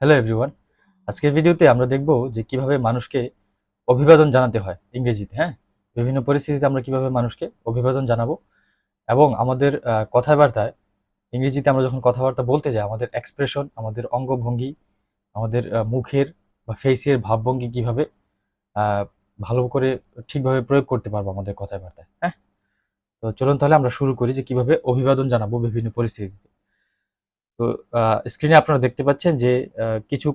Hello everyone আজকের ভিডিওতে আমরা দেখব যে কীভাবে মানুষকে অভিবাদন জানাতে হয় ইংরেজিতে হ্যাঁ? বিভিন্ন পরিস্থিতিতে আমরা কীভাবে মানুষকে অভিবাদন জানাব এবং আমাদের কথাবার্তায়, ইংরেজিতে আমরা যখন কথাবার্তা বলতে যাই, আমাদের এক্সপ্রেশন আমাদের অঙ্গভঙ্গি, আমাদের মুখের বা ফেসের ভাবভঙ্গি কীভাবে ভালো করে ঠিকভাবে প্রয়োগ করতে পারব আমাদের কথাবার্তায় হ্যাঁ? তো চলুন তাহলে আমরা শুরু করি যে কীভাবে অভিবাদন জানাব বিভিন্ন পরিস্থিতিতে। তো স্ক্রিনে আপনারা দেখতে পাচ্ছেন যে কিছু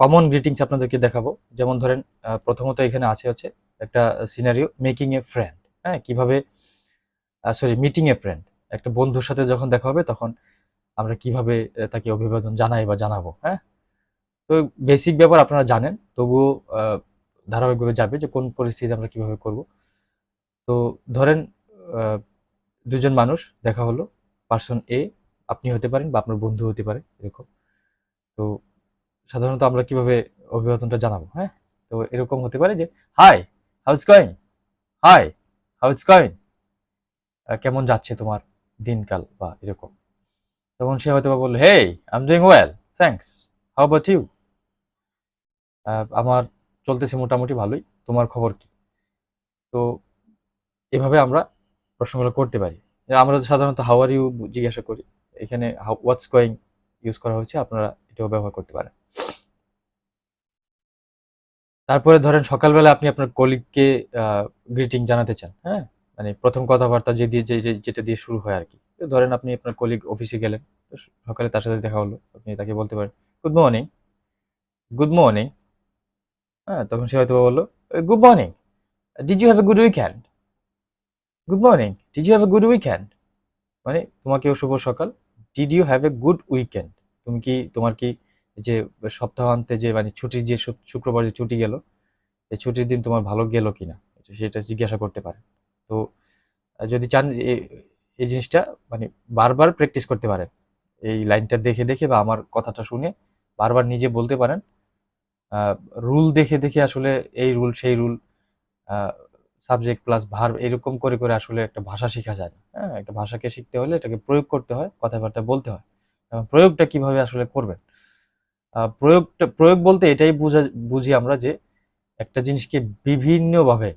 কমন গ্রিটিংস আপনাদেরকে দেখাবো। যেমন ধরেন প্রথমত এখানে আছে হচ্ছে একটা সিনারিও মেকিং এ ফ্রেন্ড হ্যাঁ? কীভাবে সরি মিটিং এ ফ্রেন্ড একটা বন্ধুর সাথে যখন দেখা হবে তখন আমরা কীভাবে তাকে অভিবাদন জানাই বা জানাব হ্যাঁ? তো বেসিক ব্যাপার আপনারা জানেন, তবুও ধারাবাহিকভাবে যাবে যে কোন পরিস্থিতি আমরা কীভাবে করব। তো ধরেন দুজন মানুষ, দেখা হলো পার্সন এ আপনি হতে পারেন বা আপনার বন্ধু হতে পারে, এরকম। তো সাধারণত আমরা কীভাবে অভিবাদনটা জানাব হ্যাঁ? তো এরকম হতে পারে যে, hi, how is going? Hi, how is going? কেমন যাচ্ছে তোমার দিনকাল? বা এরকম। তখন সে হয়তো বলল, hey I am doing well, thanks. How about you? আমার চলতেছে মোটামুটি ভালোই। তোমার খবর কি? তো এভাবে আমরা প্রশ্নগুলো করতে পারি। আমরা সাধারণত, হাউ আর ইউ? জিজ্ঞাসা করি। এখানে হোয়াটস গোয়িং ইউজ করা হয়েছে, আপনারা এটাও ব্যবহার করতে পারেন। তারপরে ধরেন সকালবেলা আপনি আপনার কলিগকে গ্রিটিং জানাতে চান হ্যাঁ? মানে প্রথম কথাবার্তা যে দিয়ে, যে- যেটা দিয়ে শুরু হয় আর কি ধরেন আপনি আপনার কলিগ অফিসে গেলেন সকালে তার সাথে দেখা হলো, আপনি তাকে বলতে পারেন গুড মর্নিং গুড মর্নিং হ্যাঁ তখন সে হয়তো বলল good morning did you have a good weekend good morning did you have a good weekend মানে তোমাকেও শুভ সকাল did you have a good weekend তুমি কি, তোমার কি যে সপ্তাহান্তে যে মানে ছুটির যে শুক্রবার যে ছুটি গেল, এই ছুটির দিন তোমার ভালো গেল কি না সেটা জিজ্ঞাসা করতে পারে। তো, যদি চান এই জিনিসটা মানে বারবার প্র্যাকটিস করতে পারেন। এই লাইনটা দেখে দেখে বা আমার কথাটা শুনে বারবার নিজে বলতে পারেন। রুল দেখে দেখে আসলে এই রুল সেই রুল সাবজেক্ট প্লাস ভার্ব এরকম করে করে আসলে একটা ভাষা শেখা যায় না। হ্যাঁ একটা ভাষাকে শিখতে হলে এটাকে প্রয়োগ করতে হয়, কথাবার্তা বলতে হয়। প্রয়োগটা কীভাবে আসলে করবেন? প্রয়োগটা, প্রয়োগ বলতে এটাই বুঝা, বুঝি আমরা যে একটা জিনিসকে বিভিন্নভাবে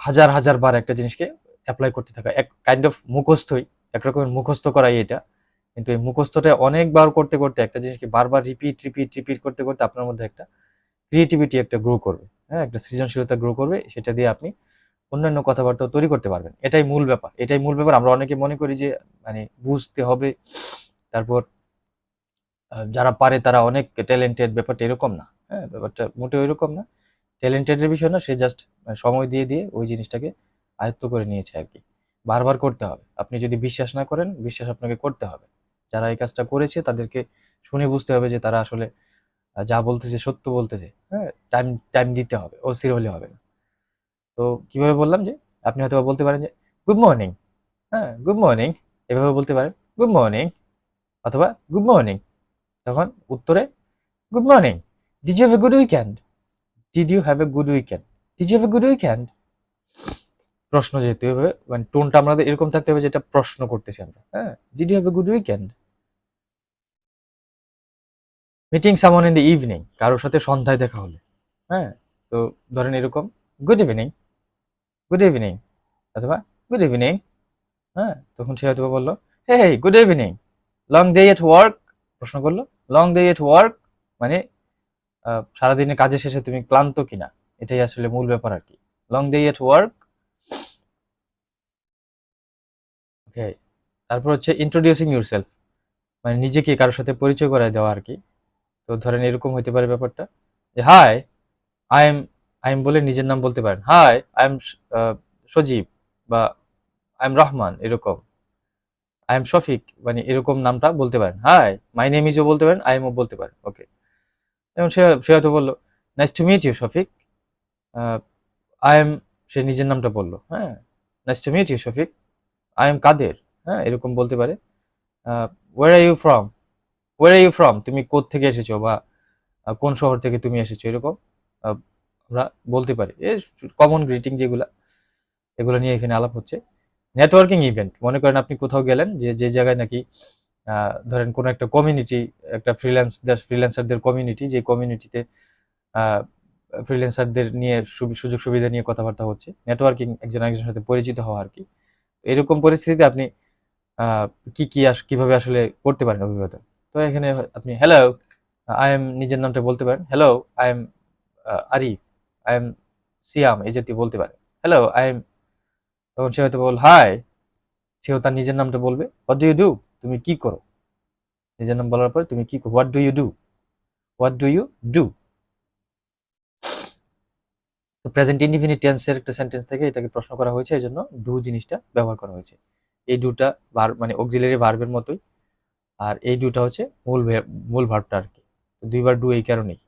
হাজার হাজার বার একটা জিনিসকে অ্যাপ্লাই করতে থাকা। এক কাইন্ড অফ মুখস্থই, এক রকমের মুখস্থ করাই এটা। কিন্তু এই মুখস্থটা অনেকবার করতে করতে একটা জিনিসকে বারবার রিপিট রিপিট রিপিট করতে করতে আপনার মধ্যে একটা ক্রিয়েটিভিটি একটা গ্রো করবে হ্যাঁ? একটা সৃজনশীলতা গ্রো করবে, সেটা দিয়ে আপনি অন্যান্য কথাবার্তা তৈরি করতে পারবেন। এটাই মূল ব্যাপার, এটাই মূল ব্যাপার। আমরা অনেকে মনে করি যে মানে বুঝতে হবে, তারপর যারা পারে তারা অনেক ট্যালেন্টেড ব্যাপারটা এরকম না হ্যাঁ? ব্যাপারটা মোটেও এরকম না। ট্যালেন্টেডের বিষয় না, সে জাস্ট সময় দিয়ে দিয়ে ওই জিনিসটাকে আয়ত্ত করে নিয়েছে আর কি। বারবার করতে হবে। আপনি যদি বিশ্বাস না করেন, বিশ্বাস আপনাকে করতে হবে। যারা এই কাজটা করেছে তাদেরকে শুনে বুঝতে হবে যে তারা আসলে যা বলতেছে, সত্য বলতেছে হ্যাঁ টাইম টাইম দিতে হবে অস্থির হলে হবে না। তো কীভাবে বললাম যে, আপনি হয়তো বলতে পারেন যে গুড মর্নিং হ্যাঁ গুড মর্নিং এভাবে বলতে পারেন গুড মর্নিং অথবা গুড মর্নিং তখন উত্তরে good morning did you have a good weekend did you have a good weekend did you have a good weekend প্রশ্ন যেহেতু এভাবে মানে টোনটা আমাদের এরকম থাকতে হবে যেটা প্রশ্ন করতেছি আমরা হ্যাঁ did you have a good weekend meeting someone in the evening কারোর সাথে সন্ধ্যায় দেখা হলে। হ্যাঁ তো ধরেন এরকম গুড ইভিনিং গুড ইভিনিং অথবা গুড ইভিনিং হ্যাঁ তখন সে হয়তো বলল hey hey good evening long day at work প্রশ্ন করল লং ডে এট ওয়ার্ক মানে সারাদিনের কাজের শেষে তুমি ক্লান্ত কিনা, এটাই আসলে মূল ব্যাপার আর কি। Long day at work okay তারপর হচ্ছে ইন্ট্রোডিউসিং ইউরসেলফ মানে নিজেকে কারোর সাথে পরিচয় করায় দেওয়া আর কি। তো ধরেন এরকম হতে পারে ব্যাপারটা। যে, hi I am I am বলে নিজের নাম বলতে পারেন। হাই আই এম সজীব বা আই এম রহমান এরকম। আই এম শফিক মানে এরকম নামটা বলতে পারেন। হাই মাই নেম ইজও বলতে পারেন। আই এমও বলতে পারেন। ওকে। এবং সে সে হয়তো বলল nice to meet you Shafiq. I am সে নিজের নামটা বলল। হ্যাঁ nice to meet you Shafiq. I am Kader? হ্যাঁ এরকম বলতে পারে। Where are you from where are you from তুমি থেকে এসেছ বা কোন শহর থেকে তুমি এসেছ? এরকম আমরা বলতে পারি। এ কমন গ্রিটিং যেগুলা, এগুলো নিয়ে এখানে আলাপ হচ্ছে। নেটওয়ার্কিং ইভেন্ট মনে করেন আপনি কোথাও গেলেন যে যে জায়গায় নাকি ধরেন কোনো একটা কমিউনিটি একটা ফ্রিল্যান্স ফ্রিল্যান্সারদের কমিউনিটি যে কমিউনিটিতে ফ্রিল্যান্সারদের নিয়ে সুযোগ সুবিধা নিয়ে কথাবার্তা হচ্ছে। নেটওয়ার্কিং একজন একজনের সাথে পরিচিত হওয়া আর কি। এরকম পরিস্থিতিতে আপনি কি কি আস- কীভাবে আসলে করতে পারেন অভিবাদন তো এখানে আপনি হ্যালো আই এম নিজের নামটা বলতে পারেন hello I am Arif I am Siam এই জাতীয় বলতে পারেন হ্যালো আই এম তখন সে হয়তো বল হাই সেও তার নিজের নামটা বলবে হোয়াট ডু ইউ ডু তুমি কি করো? নিজের নাম বলার পরে, তুমি কি করো what do you do what do you do তো প্রেজেন্ট ইনডিফিনিট টেন্সের একটা সেন্টেন্স থেকে এটাকে প্রশ্ন করা হয়েছে এই জন্য ডু জিনিসটা ব্যবহার করা হয়েছে। এই ডুটা মানে অক্সিলারি ভার্বের মতোই। আর এই ডুটা হচ্ছে মূল মূল ভার্বটা আর কি। দুইবার ডু এই কারণেই।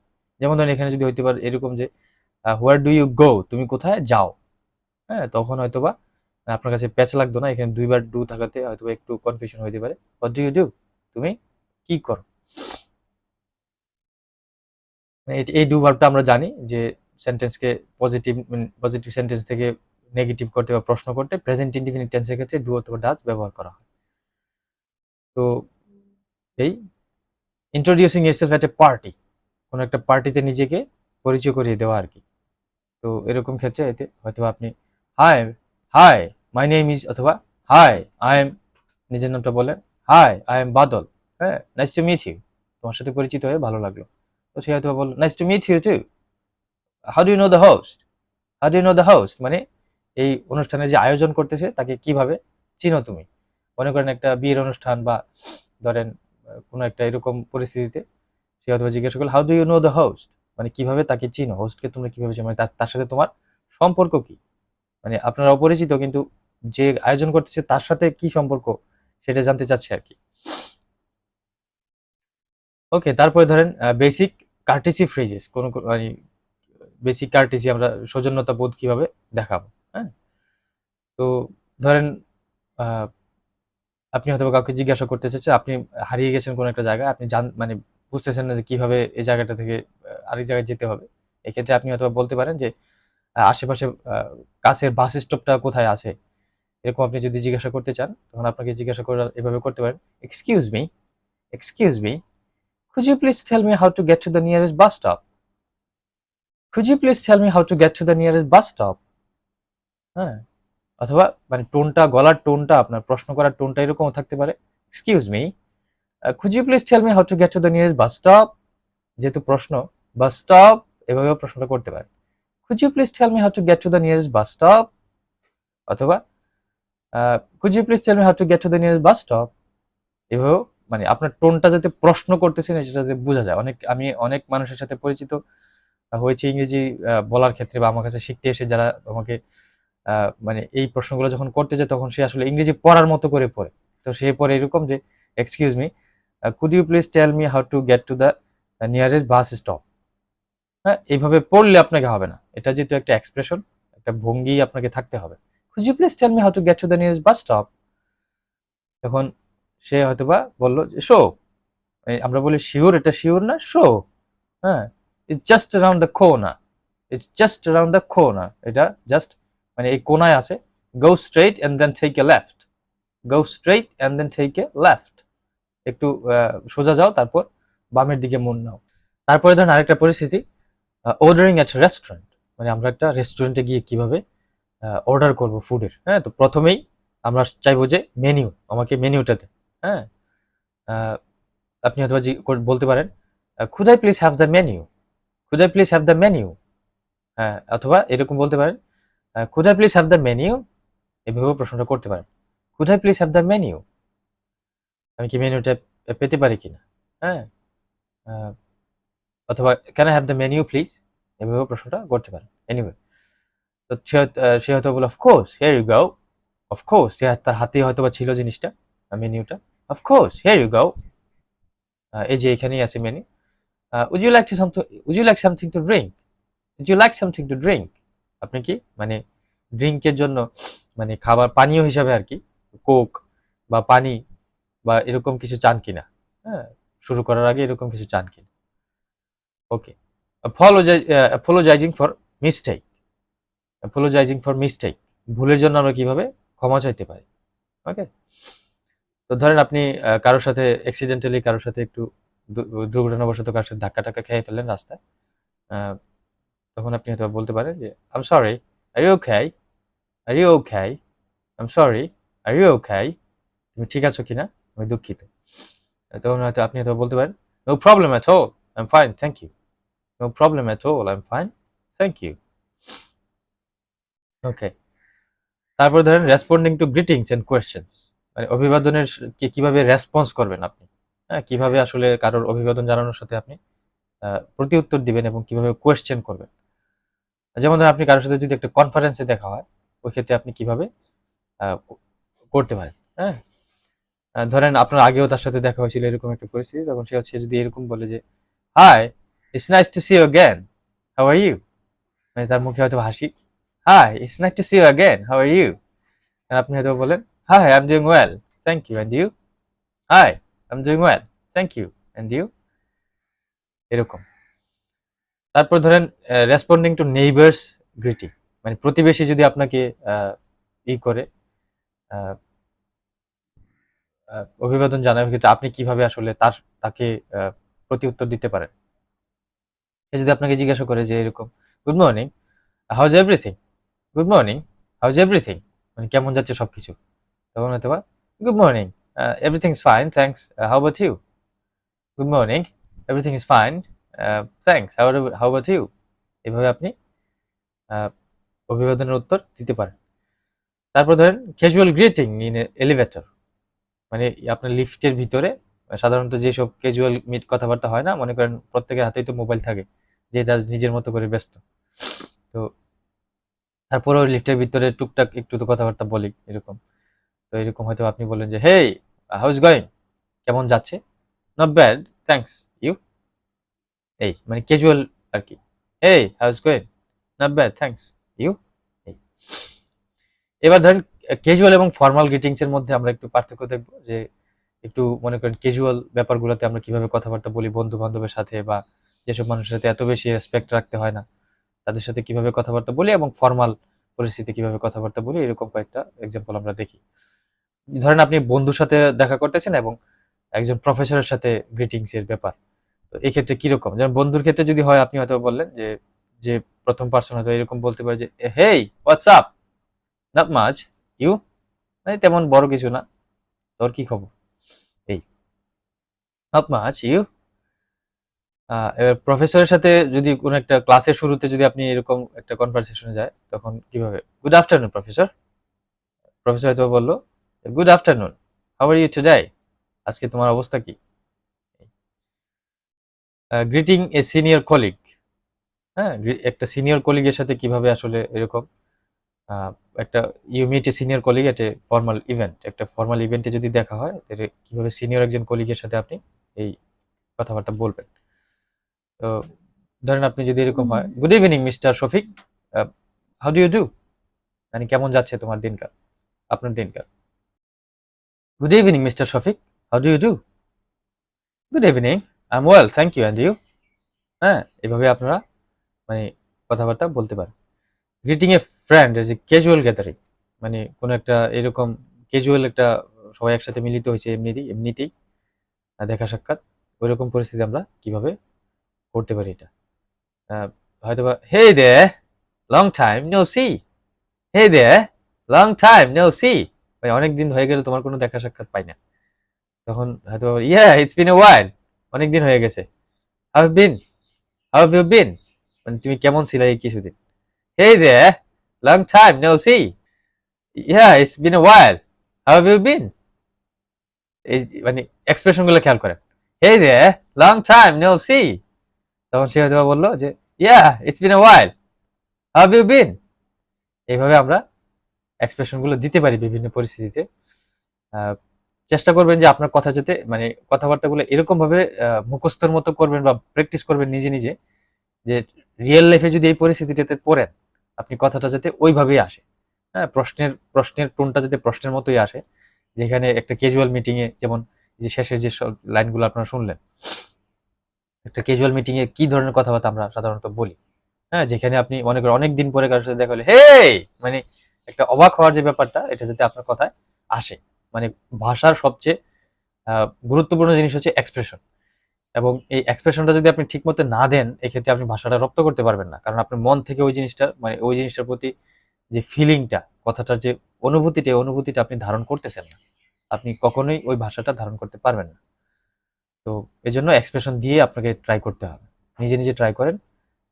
যেমন ধরেন এখানে যদি হইতে পারে এরকম যে হোয়ার ডু ইউ গো তুমি কোথায় যাও? হ্যাঁ তখন হয়তোবা আপনার কাছে প্যাচ লাগতো না। এখানে দুইবার ডু থাকাতে হয়তো একটু কনফিউশন হইতে পারে। হোয়াট ডু ইউ ডু তুমি কি করো? মানে এই- ডু ভার্বটা আমরা জানি যে সেন্টেন্সকে পজিটিভ পজিটিভ সেন্টেন্স থেকে নেগেটিভ করতে বা প্রশ্ন করতে প্রেজেন্ট ইনডিফিনিট টেন্সের ক্ষেত্রে ডু অথবা ডাজ ব্যবহার করা হয়। তো এই introducing yourself at a party কোনো একটা পার্টিতে নিজেকে পরিচয় করিয়ে দেওয়া আর কি। তো এরকম ক্ষেত্রে এতে হয়তো আপনি hi hi my name is অথবা হাই আই এম নিজের নামটা বলেন হাই আই এম বাদল হ্যাঁ নাইস টু মিট ইউ তোমার সাথে পরিচিত হয়ে ভালো লাগল। তো সে হয়তো বলল nice to meet you too how do you know the host how do you know the host মানে এই অনুষ্ঠানের যে আয়োজন করতেছে তাকে কীভাবে চিনো তুমি? মনে করেন একটা বিয়ের অনুষ্ঠান বা ধরেন কোনো একটা এরকম পরিস্থিতিতে, সে হয়তো জিজ্ঞাসা করল how do you know the host মানে কীভাবে তাকে চিনো? হোস্টকে তোমরা কীভাবে চিনো? মানে তার সাথে তোমার সম্পর্ক কি? মানে আপনারা অপরিচিত, কিন্তু যে আয়োজন করতেছে তার সাথে কি সম্পর্ক সেটা জানতে চাচ্ছে আর কি। ওকে তারপরে ধরেন বেসিক কার্টিসি ফ্রেজেস কোন মানে বেসিক কার্টিসি আমরা সৌজন্যতা বোধ কীভাবে দেখাবো হ্যাঁ? তো ধরেন আপনি হয়তো কাউকে জিজ্ঞাসা করতে চাচ্ছেন আপনি হারিয়ে গেছেন কোনো একটা জায়গায়, আপনি জান মানে বুঝতেছেন না যে কীভাবে এই জায়গাটা থেকে আরেক জায়গায় যেতে হবে। এক্ষেত্রে আপনি হয়তো বলতে পারেন যে আশেপাশে কাছের বাস স্টপটা কোথায় আছে? এরকম আপনি যদি জিজ্ঞাসা করতে চান, তখন আপনাকে জিজ্ঞাসা করে এভাবে করতে পারেন excuse me excuse me could you please tell me how to get to the nearest bus stop? Could you please tell me how to get to the nearest bus stop? হ্যাঁ। অথবা মানে টোনটা, গলার টোনটা, আপনার প্রশ্ন করার টোনটা এরকমও থাকতে পারে। Excuse me you please tell me how to get to the nearest bus stop? যেহেতু প্রশ্ন বাস স্টপ এভাবেও প্রশ্নটা করতে could you please tell me how to get to the nearest bus stop? অথবা could you please tell me how to get to the nearest bus এভাবেও মানে আপনার টোনটা যাতে প্রশ্ন করতেছেন, সেটা যাতে বোঝা যায়। অনেক, আমি অনেক মানুষের সাথে পরিচিত হয়েছে ইংরেজি বলার ক্ষেত্রে বা আমার কাছে শিখতে এসে যারা আমাকে মানে এই প্রশ্নগুলো যখন করতে যায়, তখন সে আসলে ইংরেজি পড়ার মতো করে পড়ে। তো সে পড়ে এরকম যে excuse me could you please tell me how to get to the nearest bus stop হ্যাঁ এইভাবে পড়লে আপনাকে হবে না। এটা যেহেতু একটা এক্সপ্রেশন একটা ভঙ্গি আপনাকে থাকতে হবে। Could you please tell me how to get to the nearest bus stop তখন সে হয়তোবা বলল যে শো আমরা বলি শিওর এটা শিওর না শো হ্যাঁ it's just around the corner it's just around the corner এটা জাস্ট মানে এই কোনায় আছে go straight and then take a left go straight and then take a left একটু সোজা যাও, তারপর বামের দিকে মন নাও। তারপরে ধরেন আরেকটা পরিস্থিতি অর্ডারিং এট রেস্টুরেন্ট মানে আমরা একটা রেস্টুরেন্টে গিয়ে কীভাবে অর্ডার করব ফুডের হ্যাঁ তো প্রথমেই আমরা চাইব যে মেনিউ আমাকে মেনিউটা দেন। হ্যাঁ আপনি হয়তো বলতে পারেন could I please have the menu could I please have the menu হ্যাঁ অথবা এরকম বলতে পারেন could I please have the menu এভাবেও প্রশ্নটা করতে পারেন। Could I please have the menu আমি কি মেনুটা পেতে পারি কিনা? হ্যাঁ? আহ, অথবা can I have the menu please এভাবেও প্রশ্নটা করতে পারেন। এনিওয়ে তো সে হয়তো বলে of course here you go of course সে তার হাতে হয়তো বা ছিল জিনিসটা মেনিউটা অফকোর্স হেয়ার ইউ গাও এই যে এখানেই আছে menu would you like to something would you like something to drink would you like something to drink আপনি কি? মানে ড্রিঙ্কের জন্য মানে খাবার পানীয় হিসাবে আর কি কোক বা পানি বা এরকম কিছু চান কিনা? হ্যাঁ শুরু করার আগে এরকম কিছু চান কিনা? Okay apologising for mistake apologising for mistake ভুলের জন্য আমরা কীভাবে ক্ষমা চাইতে পারি? ওকে তো ধরেন আপনি কারোর সাথে অ্যাক্সিডেন্টালি কারোর সাথে একটু দুর্ঘটনাবশত কারোর সাথে ধাক্কা টাক্কা খেয়ে ফেললেন রাস্তায় তখন আপনি হয়তো বলতে পারেন যে I'm sorry are you okay are you okay I'm sorry are you okay তুমি ঠিক আছো কিনা? আমি দুঃখিত। তখন হয়তো আপনি হয়তো বলতে পারেন no problem at all I am fine thank you no problem at all I am fine thank you okay তারপর ধরেন responding to greetings and questions মানে অভিবাদনের কীভাবে রেসপন্স করবেন আপনি? হ্যাঁ কীভাবে আসলে কারোর অভিবাদন জানানোর সাথে আপনি প্রতি উত্তর দিবেন এবং কীভাবে কোয়েশ্চেন করবেন? যেমন ধরেন আপনি কারোর সাথে যদি একটা কনফারেন্সে দেখা হয়, ওই ক্ষেত্রে আপনি কীভাবে করতে পারেন হ্যাঁ? ধরেন আপনার আগেও তার সাথে দেখা হয়েছিল এরকম একটা পরিস্থিতি, তখন সে হচ্ছে যদি এরকম বলে যে hi it's nice to see again how are you মানে তার মুখে হয়তো হাসি hi it's nice to see you again how are you আপনি হয়তো বলেন hi I am doing well thank you and you hi I am doing well thank you and you এরকম। তারপর ধরেন রেসপন্ডিং টু নেইবার্স গ্রিটিং মানে প্রতিবেশী যদি আপনাকে ই করে অভিবাদন জানায় ক্ষেত্রে আপনি কীভাবে আসলে তার, তাকে প্রতি উত্তর দিতে পারেন? সে যদি আপনাকে জিজ্ঞাসা করে যে এরকম good morning how's everything good morning how's everything মানে কেমন যাচ্ছে সবকিছু? তখন হয়তো বা good morning everything is fine thanks how about you good morning everything is fine thanks how how about you এভাবে আপনি আহ, অভিবাদনের উত্তর দিতে পারেন। তারপর ধরেন ক্যাজুয়াল গ্রিটিং ইন এলিভেটর মানে আপনার লিফটের ভিতরে সাধারণত যেসব ক্যাজুয়াল মিট কথাবার্তা হয় না মনে করেন প্রত্যেকের হাতেই তো মোবাইল থাকে যে যার নিজের মতো করে ব্যস্ত। তো তারপরে ওই লিফটের ভিতরে টুকটাক একটু তো কথাবার্তা বলি এরকম। তো এরকম হয়তো আপনি বলেন যে হেই হাউস গোয়িং কেমন যাচ্ছে? নট ব্যাড থ্যাঙ্কস ইউ এই মানে ক্যাজুয়াল আর কি এই how's going not bad thanks you এই। এবার ধরেন ক্যাজুয়াল এবং ফর্মাল গ্রিটিংস এর মধ্যে আমরা একটু পার্থক্য দেখব, যে একটু মনে করেন ক্যাজুয়াল ব্যাপারগুলোতে আমরা কীভাবে কথাবার্তা বলি বন্ধু বান্ধবের সাথে বা যেসব মানুষের সাথে এত বেশি রেসপেক্ট রাখতে হয় না, তাদের সাথে কীভাবে কথাবার্তা বলি এবং ফর্মাল পরিস্থিতি কীভাবে কথাবার্তা বলি, এরকম কয়েকটা এক্সাম্পল আমরা দেখি। ধরেন আপনি বন্ধুর সাথে দেখা করতেছেন এবং একজন প্রফেসরের সাথে গ্রিটিংস এর ব্যাপার। তো এই ক্ষেত্রে কীরকম? যেমন বন্ধুর ক্ষেত্রে যদি হয়, আপনি হয়তো বললেন যে যে প্রথম পার্সন হয়তো এরকম বলতে পারে যে hey what's up not much you মানে তেমন বড় কিছু না। তোর কি খবর? এই নট মাচ ইউ এবার প্রফেসরের সাথে যদি কোনো একটা ক্লাসের শুরুতে যদি আপনি এরকম একটা কনভারসেশনে যায়, তখন কীভাবে? গুড আফটারনুন প্রফেসর প্রফেসর হয়তো বলল good afternoon how you today আজকে তোমার অবস্থা কি? গ্রিটিং এ সিনিয়র কলিগ হ্যাঁ একটা সিনিয়র কলিগের সাথে কীভাবে আসলে এরকম একটা you meet a senior colleague at a formal event একটা ফর্মাল ইভেন্টে যদি দেখা হয় তাহলে কীভাবে সিনিয়র একজন কলিগের সাথে আপনি এই কথাবার্তা বলবেন? তো ধরেন আপনি যদি এরকম হয় good evening mister Shafiq how do you do মানে কেমন যাচ্ছে তোমার দিনকাল আপনার দিনকাল? Good evening mister Shafiq how do you do good evening I am well thank you and you হ্যাঁ এভাবে আপনারা মানে কথাবার্তা বলতে পারেন। Greeting a friend as a casual gathering মানে কোনো একটা এরকম ক্যাজুয়াল একটা সবাই একসাথে মিলিত হয়েছে এমনিতেই এমনিতেই। দেখা সাক্ষাৎ ওইরকম পরিস্থিতি আমরা কীভাবে করতে পারি এটা? আহ, হয়তোবা hey there long time no see hey there long time no see মানে অনেক দিন হয়ে গেলে তোমার কোনো দেখা সাক্ষাৎ পাই না। তখন হয়তো ইয়া ইটস বিন এ ওয়াইল অনেক দিন হয়ে গেছে। How been how you been মানে তুমি কেমন ছিলে এই কিছুদিন? Hey there long time no see yeah it's been a while how you been এই মানে এক্সপ্রেশনগুলো খেয়াল করেন। Hey there long time no see তখন সে হয়তো বলল যে yeah it's been a while how you been এইভাবে আমরা এক্সপ্রেশনগুলো দিতে পারি বিভিন্ন পরিস্থিতিতে। চেষ্টা করবেন যে আপনার কথা যাতে মানে কথাবার্তাগুলো এরকম ভাবে আহ, মুখস্থর মতো করবেন বা প্র্যাকটিস করবেন নিজে নিজে যে রিয়েল লাইফে যদি এই পরিস্থিতিটাতে পড়েন আপনি কথাটা যাতে ওইভাবেই আসে। হ্যাঁ প্রশ্নের প্রশ্নের টোনটা যাতে প্রশ্নের মতোই আসে। যেখানে একটা ক্যাজুয়াল মিটিং এ যেমন যে শেষে যে লাইনগুলো আপনারা শুনলেন একটা ক্যাজুয়াল মিটিং এ কি ধরনের কথাবার্তা আমরা সাধারণত বলি? হ্যাঁ যেখানে আপনি মনে করেন অনেক দিন পরে কারোর সাথে দেখা হলে হে মানে একটা অবাক হওয়ার যে ব্যাপারটা এটা যাতে আপনার কথায় আসে। মানে ভাষার সবচেয়ে গুরুত্বপূর্ণ জিনিস হচ্ছে এক্সপ্রেশন এবং এই এক্সপ্রেশনটা যদি আপনি ঠিকমতো না দেন, এক্ষেত্রে আপনি ভাষাটা রপ্ত করতে পারবেন না। কারণ আপনার মন থেকে ওই জিনিসটা মানে ওই জিনিসটার প্রতি যে ফিলিংটা কথাটার যে অনুভূতিটা অনুভূতিটা আপনি ধারণ করতেছেন না। আপনি কখনোই ওই ভাষাটা ধারণ করতে পারবেন না। তো এই জন্য এক্সপ্রেশন দিয়ে আপনাকে ট্রাই করতে হবে। নিজে নিজে ট্রাই করেন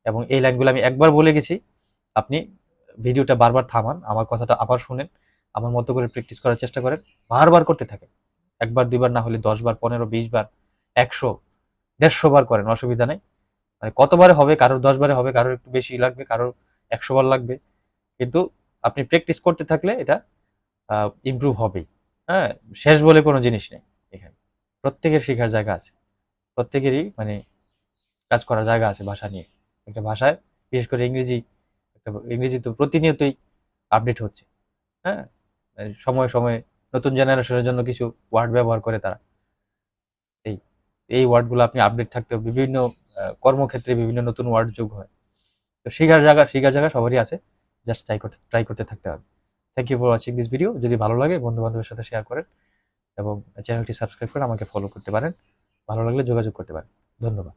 এবং এই লাইনগুলো আমি একবার বলে গেছি। আপনি ভিডিওটা বারবার থামান, আমার কথাটা আবার শুনেন। আমার মতো করে প্র্যাকটিস করার চেষ্টা করেন। বারবার করতে থাকেন। একবার, দুইবার না হলে দশ বার পনেরো বিশ বার একশো দেড়শো বার করেন, অসুবিধা নেই। মানে কতবারে হবে, কারোর দশ বারে হবে, কারোর একটু বেশি লাগবে, কারোর একশো বার লাগবে। কিন্তু আপনি প্র্যাকটিস করতে থাকলে এটা ইমপ্রুভ হবেই। হ্যাঁ শেষ বলে কোনো জিনিস নেই এখানে। প্রত্যেকের শেখার জায়গা আছে। প্রত্যেকেরই মানে কাজ করার জায়গা আছে ভাষা নিয়ে। একটা ভাষায়, বিশেষ করে ইংরেজি, একটা ইংরেজি তো প্রতিনিয়তই আপডেট হচ্ছে। হ্যাঁ সময়ে সময়ে নতুন জেনারেশনের জন্য কিছু ওয়ার্ড ব্যবহার করে তারা। এই এই ওয়ার্ডগুলো আপনি আপডেট থাকতে বিভিন্ন কর্মক্ষেত্রে বিভিন্ন নতুন ওয়ার্ড যোগ হয়। তো শেখার জায়গা শেখার জায়গা সবারই আছে। জাস্ট ট্রাই করতে ট্রাই করতে থাকতে হবে। Thank you for watching this video যদি ভালো লাগে বন্ধু বান্ধবের সাথে শেয়ার করেন এবং চ্যানেলটি সাবস্ক্রাইব করে আমাকে ফলো করতে পারেন। ভালো লাগলে যোগাযোগ করতে পারেন। ধন্যবাদ।